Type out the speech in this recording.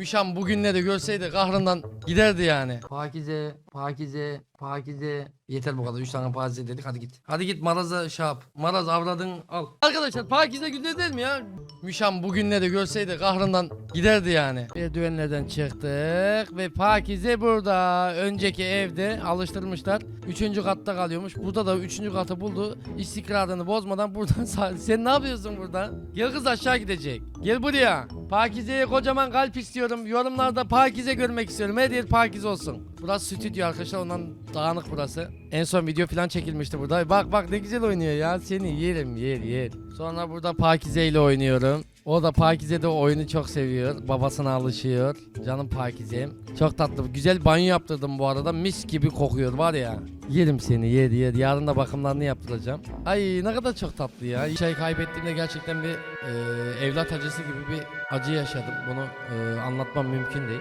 Müşam bugünleri görseydi kahrından giderdi yani. Pakize, Pakize, Pakize. Yeter bu kadar. 3 tane Pakize dedik. Hadi git. Hadi git Maraz'a şey yap. Maraz avradın al. Arkadaşlar Pakize güzel değil mi ya? Müşam bugünleri görseydi kahrından giderdi yani. Merdivenlerden çıktık ve Pakize burada. Önceki evde alıştırmışlar. Üçüncü katta kalıyormuş. Burada da üçüncü katı buldu. İstikrarını bozmadan buradan. Sen ne yapıyorsun burada? Gel kız aşağı gidecek. Gel buraya. Pakize'ye kocaman kalp istiyorum. Yorumlarda Pakize görmek istiyorum. Her yer Pakize olsun. Burası stüdyo arkadaşlar. Ondan dağınık burası. En son video falan çekilmişti burada. Bak bak ne güzel oynuyor ya. Seni yerim yer yer. Sonra burada Pakize ile oynuyorum. O da Pakize de oyunu çok seviyor. Babasına alışıyor. Canım Pakize'm. Çok tatlı. Güzel banyo yaptırdım bu arada. Mis gibi kokuyor var ya. Yerim seni yer yer. Yarın da bakımlarını yaptıracağım. Ay ne kadar çok tatlı ya. Şey kaybettiğimde gerçekten bir e, evlat acısı gibi bir acı yaşadım. Bunu e, anlatmam mümkün değil.